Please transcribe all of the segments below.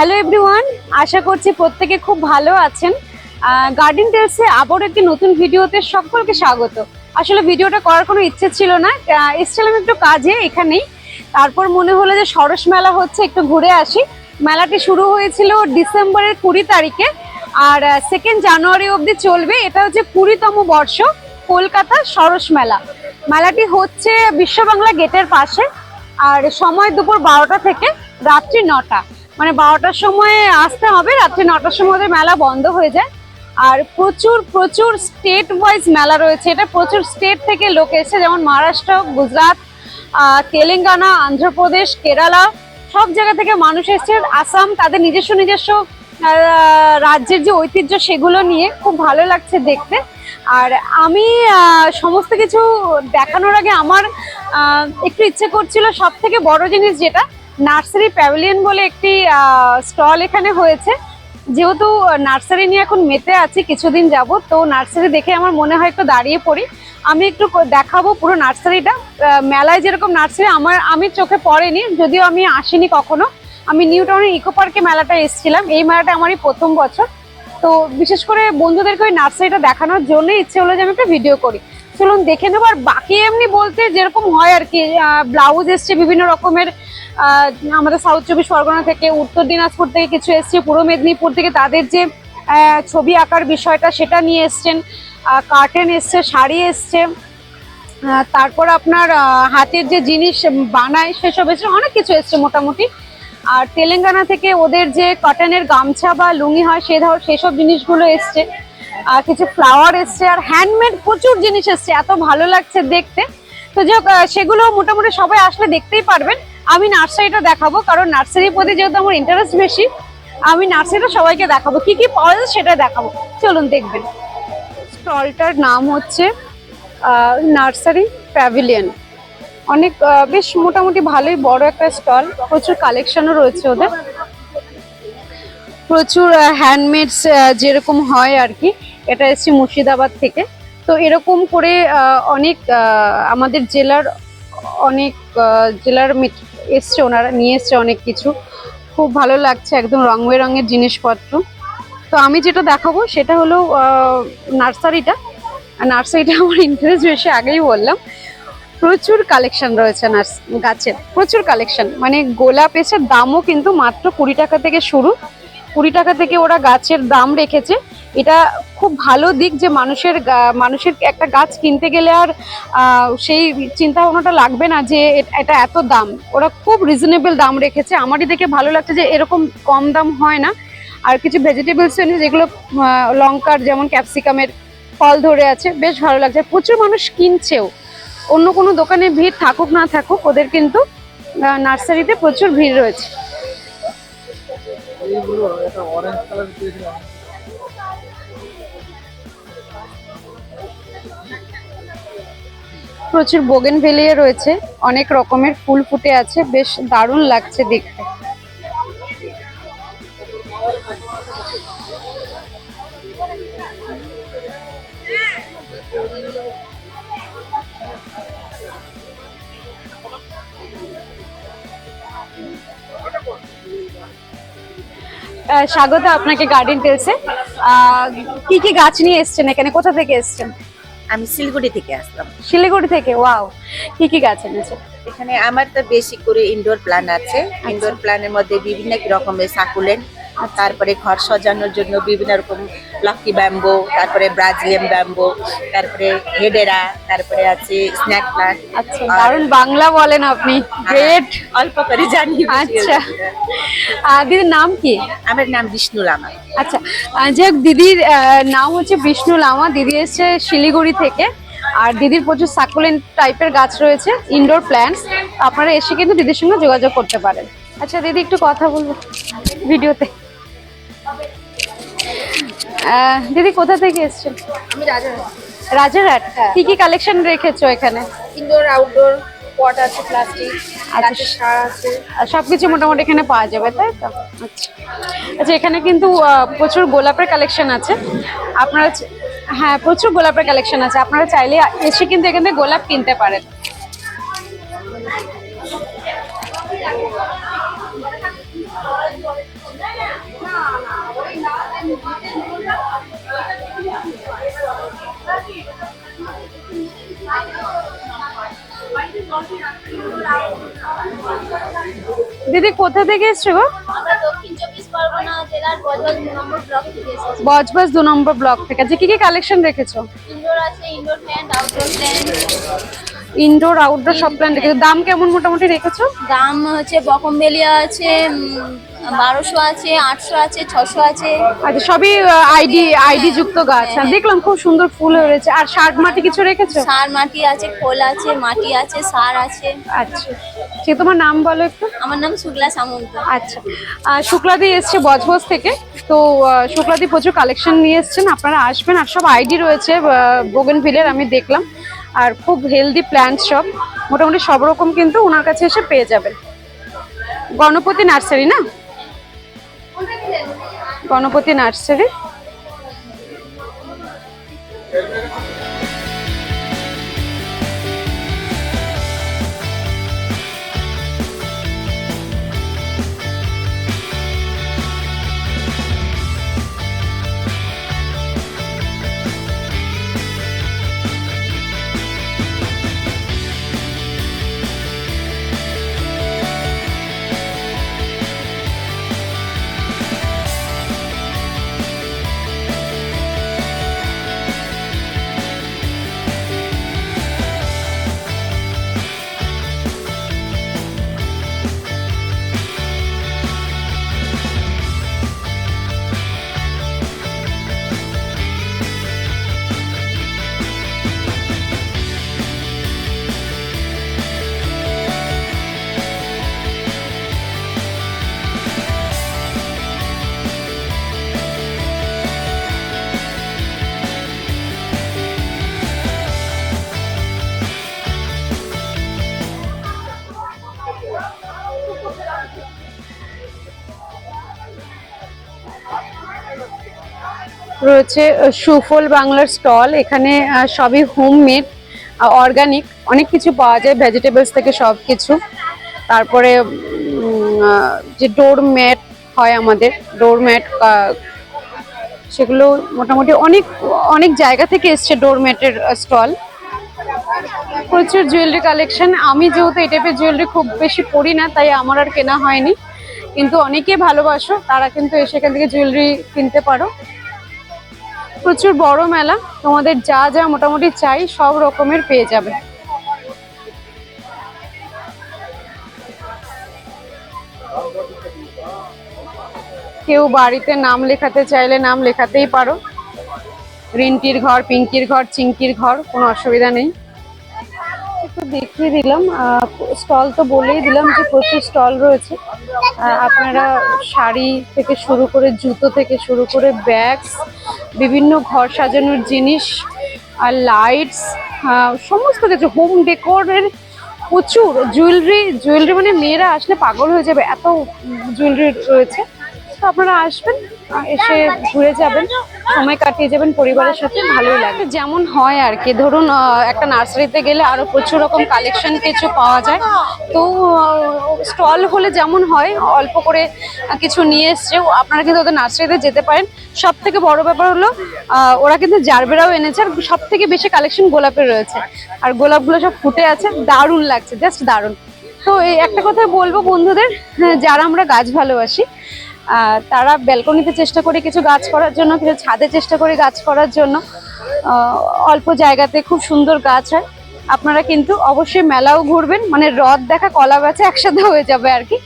Hello everyone আশা করছি প্রত্যেকে খুব ভালো আছেন। গার্ডেন টেলসে আবার একটি নতুন ভিডিওতে সকলকে স্বাগত। আসলে ভিডিওটা করার কোনো ইচ্ছে ছিল না। এসেছিলাম একটু কাজে এখানেই। তারপর মনে হলো যে সরস মেলা হচ্ছে, একটু ঘুরে আসি। মেলাটি শুরু হয়েছিল ডিসেম্বরের কুড়ি তারিখে। আর সেকেন্ড জানুয়ারি অবধি চলবে। এটা হচ্ছে কুড়িতম বর্ষ, কলকাতা সরস মেলা। মেলাটি হচ্ছে বিশ্ব বাংলা গেটের পাশে। আর সময় দুপুর বারোটা থেকে রাত্রি নটা। মানে বারোটার সময় আসতে হবে, রাত্রি নটার সময় ওদের মেলা বন্ধ হয়ে যায়। আর প্রচুর প্রচুর স্টেট ওয়াইজ মেলা রয়েছে। এটা প্রচুর স্টেট থেকে লোক এসেছে যেমন মহারাষ্ট্র, গুজরাট তেলেঙ্গানা অন্ধ্রপ্রদেশ কেরালা, সব জায়গা থেকে মানুষ এসেছে। আসাম তাদের নিজস্ব নিজস্ব রাজ্যের যে ঐতিহ্য সেগুলো নিয়ে খুব ভালো লাগছে দেখতে। আর আমি সমস্ত কিছু দেখানোর আগে আমার একটু ইচ্ছে করছিল সব থেকে বড় জিনিস যেটা নার্সারি প্যাভিলিয়ন বলে একটি স্টল এখানে হয়েছে। যেহেতু নার্সারি নিয়ে এখন মেতে আছি কিছুদিন যাব তো নার্সারি দেখে আমার মনে হয় একটু দাঁড়িয়ে পড়ি। আমি একটু দেখাবো পুরো নার্সারিটা। মেলায় যেরকম নার্সারি, আমার, আমি চোখে পড়েনি, যদিও আমি আসিনি কখনো। আমি নিউ টাউনের ইকো পার্কে মেলাটা এসেছিলাম। এই মেলাটা আমারই প্রথম বছর। তো বিশেষ করে বন্ধুদেরকে ওই নার্সারিটা দেখানোর জন্যই ইচ্ছে হলো যে আমি একটা ভিডিও করি। চলুন দেখে নেব। আর বাকি এমনি বলতে যেরকম হয় আর কি ব্লাউজ এসছে বিভিন্ন রকমের আমাদের সাউথ চব্বিশ পরগনা থেকে, উত্তর দিনাজপুর থেকে কিছু এসছে, পূর্ব মেদিনীপুর থেকে তাদের যে ছবি আঁকার বিষয়টা সেটা নিয়ে এসছেন। কার্টেন এসছে, শাড়ি এসছে। তারপর আপনার হাতের যে জিনিস বানায়, সেসব এসছে, অনেক কিছু এসছে মোটামুটি। আর তেলেঙ্গানা থেকে ওদের যে কটনের গামছা বা লুঙ্গি হয়, সে ধর, সেসব জিনিসগুলো এসছে। আর কিছু ফ্লাওয়ার এসছে, আর হ্যান্ডমেড প্রচুর জিনিস এসছে, এত ভালো লাগছে দেখতে। তো যাই সেগুলো মোটামুটি সবাই আসলে দেখতেই পারবেন। আমি নার্সারিটা দেখাবো, কারণ নার্সারির প্রতি যেহেতু আমার ইন্টারেস্ট বেশি, আমি নার্সারিটা সবাইকে দেখাবো। কি কি পাওয়া যায় সেটা দেখাবো। চলুন দেখবেন। স্টলটার নাম হচ্ছে নার্সারি প্যাভিলিয়ন। অনেক বেশ মোটামুটি ভালোই বড় একটা স্টল। প্রচুর কালেকশনও রয়েছে ওদের। প্রচুর হ্যান্ডমেডস যেরকম হয় আর কি। এটা এসছে মুর্শিদাবাদ থেকে। তো এরকম করে অনেক আমাদের জেলার অনেক জেলার এসছে, ওনারা নিয়ে এসছে অনেক কিছু। খুব ভালো লাগছে একদম রং বেরঙের জিনিসপত্র। তো আমি যেটা দেখাবো সেটা হলো নার্সারিটা। নার্সারিটা আমার ইন্টারেস্ট বেশি, আগেই বললাম। প্রচুর কালেকশন রয়েছে নার্স, গাছের। প্রচুর কালেকশন মানে গোলাপ এসের দামও কিন্তু মাত্র কুড়ি টাকা থেকে শুরু। কুড়ি টাকা থেকে ওরা গাছের দাম রেখেছে। এটা খুব ভালো দিক যে মানুষের মানুষের একটা গাছ কিনতে গেলে আর সেই চিন্তা ভাবনাটা লাগবে না যে এটা এত দাম। ওরা খুব রিজনেবল দাম রেখেছে। আমারই দেখে ভালো লাগছে যে এরকম কম দাম হয় না। আর কিছু ভেজিটেবলস যেগুলো লঙ্কার যেমন ক্যাপসিকামের ফল ধরে আছে, বেশ ভালো লাগছে। প্রচুর মানুষ কিনছেও। অন্য কোনো দোকানে ভিড় থাকুক না থাকুক, ওদের কিন্তু নার্সারিতে প্রচুর ভিড় রয়েছে। প্রচুর বোগেন ভেলিয়ে রয়েছে। অনেক রকমের ফুল ফুটে আছে। বেশ দারুণ লাগছে দেখতে। স্বাগত আপনাকে গার্ডেন টেলসে কি কি গাছ নিয়ে এসছেন এখানে? কোথা থেকে এসছেন? আমি শিলিগুড়ি থেকে আসলাম। শিলিগুড়ি থেকে ওয়াও কি কি গাছ এনেছে? এখানে আমার তো বেশি করে ইনডোর প্ল্যান আছে। ইনডোর প্ল্যানের মধ্যে বিভিন্ন রকমের সাকুলেন্ট তারপরে ঘর সাজানোর জন্য বিভিন্ন রকম লাকি ব্যাম্বো তারপরে ব্রাজিলিয়ান ব্যাম্বো তারপরে হেডেরা তারপরে আছে স্ন্যাক প্ল্যান্ট আচ্ছা দারুণ বাংলা বলেন আপনি। গ্রেট অল্প করে জানি আচ্ছা। আর দিদির নাম কি? আমার নাম বিষ্ণু লামা। আচ্ছা হোক, দিদির নাম হচ্ছে বিষ্ণু লামা। দিদি এসছে শিলিগুড়ি থেকে। আর দিদির প্রচুর সাকুলেন্ট টাইপের গাছ রয়েছে ইনডোর প্ল্যান্টস আপনারা এসে কিন্তু দিদির সঙ্গে যোগাযোগ করতে পারেন। আচ্ছা দিদি একটু কথা বলব ভিডিওতে। দিদি কোথা থেকে এসছেন? আমি রাজা রাজারহাট? কি কি কালেকশন রেখেছো এখানে? ইনডোর আউটডোর পট আছে প্লাস্টিক আচ্ছা। সবকিছু মোটামুটি এখানে পাওয়া যাবে তাই তো? আচ্ছা। আচ্ছা এখানে কিন্তু প্রচুর গোলাপের কালেকশন আছে। আপনারা হ্যাঁ প্রচুর গোলাপের কালেকশন আছে। আপনারা চাইলে এসে কিন্তু এখানে গোলাপ কিনতে পারেন। দিদি কোথা থেকে এসছে গো? বজবজ দু নম্বর ব্লক থেকে আছে আচ্ছা, কি কি কালেকশন রেখেছো? ইনডোর আউটডোর সব প্ল্যান্ট দেখেছ দাম কেমন মোটামুটি রেখেছো? দাম হচ্ছে বকমবেলিয়া আছে বারোশো আছে আটশো আছে ছশো আছে। আচ্ছা সবই আইডি আইডি যুক্ত গাছ। আর দেখলাম খুব সুন্দর ফুল হয়েছে আর শাক মাটি কিছু রেখেছো? সার মাটি আছে খোল আছে মাটি আছে সার আছে। আচ্ছা। সে তোমার নাম বলো একটু? আমার নাম শুক্লা সামন্ত। আচ্ছা। শুক্লাদি এসছে বজবজ থেকে। তো শুক্লাদি প্রচুর কালেকশন নিয়ে এসছেন। আপনারা আসবেন। আর সব আইডি রয়েছে বোগেন ভিলের আমি দেখলাম। আর খুব হেলদি প্ল্যান্ট সব। মোটামুটি সব রকম কিন্তু ওনার কাছে এসে পেয়ে যাবেন। গণপতি নার্সারি না? গণপতি নার্সারি। রয়েছে সুফল বাংলার স্টল। এখানে সবই হোমমেড অর্গানিক অনেক কিছু পাওয়া যায় ভেজিটেবলস থেকে সব কিছু। তারপরে যে ডোর ম্যাট হয় আমাদের ডোর ম্যাট সেগুলো মোটামুটি অনেক অনেক জায়গা থেকে এসছে ডোর ম্যাটের স্টল। প্রচুর জুয়েলারি কালেকশন আমি যেহেতু এই টাইপের জুয়েলারি খুব বেশি পরি না, তাই আমার আর কেনা হয়নি। কিন্তু অনেকে ভালোবাসো, তারা কিন্তু এসে এখান থেকে জুয়েলারি কিনতে পারো। প্রচুর বড় মেলা। তোমাদের যা যা মোটামুটি চাই, সব রকমের পেয়ে যাবে। কেউ বাড়িতে নাম লেখাতে চাইলে নাম লেখাতেই পারো। রিন্টির ঘর, পিঙ্কির ঘর, চিঙ্কির ঘর, কোনো অসুবিধা নেই। একটু দেখিয়ে দিলাম। স্টল তো বলেই দিলাম যে প্রচুর স্টল রয়েছে। আপনারা শাড়ি থেকে শুরু করে, জুতো থেকে শুরু করে, ব্যাগস বিভিন্ন ঘর সাজানোর জিনিস আর লাইটস সমস্ত কিছু হোম ডেকোরের প্রচুর। জুয়েলারি জুয়েলারি মানে মেয়েরা আসলে পাগল হয়ে যাবে, এত জুয়েলারি রয়েছে। তো আপনারা আসবেন এসে ঘুরে যাবেন সময় কাটিয়ে যাবেন পরিবারের সাথে ভালোই লাগে। যেমন হয় আর কি ধরুন একটা নার্সারিতে গেলে আরও প্রচুর রকম কালেকশন কিছু পাওয়া যায়। তো স্টল হলে যেমন হয় অল্প করে কিছু নিয়ে এসছে আপনারা কিন্তু ওদের নার্সারিতে যেতে পারেন। সব থেকে বড় ব্যাপার হলো ওরা কিন্তু জারবেরাও এনেছে আর সব থেকে বেশি কালেকশন গোলাপের রয়েছে। আর গোলাপগুলো সব ফুটে আছে দারুণ লাগছে জাস্ট দারুণ। তো এই একটা কথা বলব বন্ধুদের হ্যাঁ, যারা আমরা গাছ ভালোবাসি তারা ব্যালকনিতে চেষ্টা করে কিছু গাছ করার জন্য, কিছু ছাদে চেষ্টা করে গাছ করার জন্য। অল্প জায়গাতে খুব সুন্দর গাছ হয়। আপনারা কিন্তু অবশ্যই মেলাও ঘুরবেন মানে রথ দেখা কলা গাছে একসাথে হয়ে যাবে আর কি।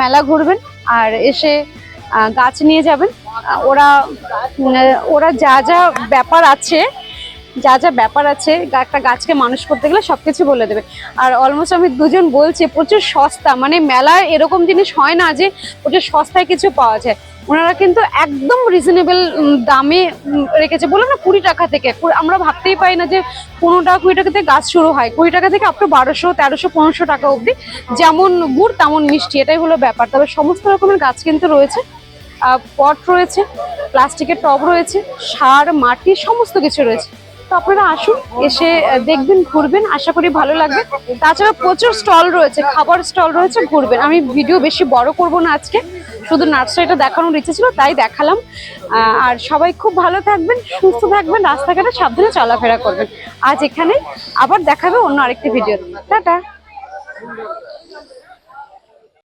মেলা ঘুরবেন আর এসে গাছ নিয়ে যাবেন। ওরা ওরা যা যা ব্যাপার আছে যা যা ব্যাপার আছে, একটা গাছকে মানুষ করতে গেলে সব কিছু বলে দেবে। আর অলমোস্ট আমি দুজন বলছে, প্রচুর সস্তা মানে মেলায় এরকম জিনিস হয় না যে প্রচুর সস্তায় কিছু পাওয়া যায়। ওনারা কিন্তু একদম রিজনেবল দামে রেখেছে। বললাম না কুড়ি টাকা থেকে আমরা ভাবতেই পারি না যে পনেরো টাকা, কুড়ি টাকা থেকে গাছ শুরু হয়। কুড়ি টাকা থেকে আপ টু বারোশো, তেরোশো, পনেরোশো টাকা অবধি। যেমন গুড়, তেমন মিষ্টি, এটাই হলো ব্যাপার। তবে সমস্ত রকমের গাছ কিন্তু রয়েছে। পট রয়েছে, প্লাস্টিকের টব রয়েছে, সার, মাটি, সমস্ত কিছু রয়েছে। তো আপনারা আসুন, এসে দেখবেন, ঘুরবেন, আশা করি ভালো লাগবে। তাছাড়া প্রচুর স্টল রয়েছে, খাবার স্টল রয়েছে, ঘুরবেন। আমি ভিডিও বেশি বড় করব না আজকে, শুধু নার্সারিটা দেখানোর ইচ্ছে ছিল, তাই দেখালাম। আর সবাই খুব ভালো থাকবেন, সুস্থ থাকবেন, রাস্তাঘাটে সাবধানে চলাফেরা করবেন। আজ এখানে আবার দেখাবে অন্য আরেকটি ভিডিও টাটা!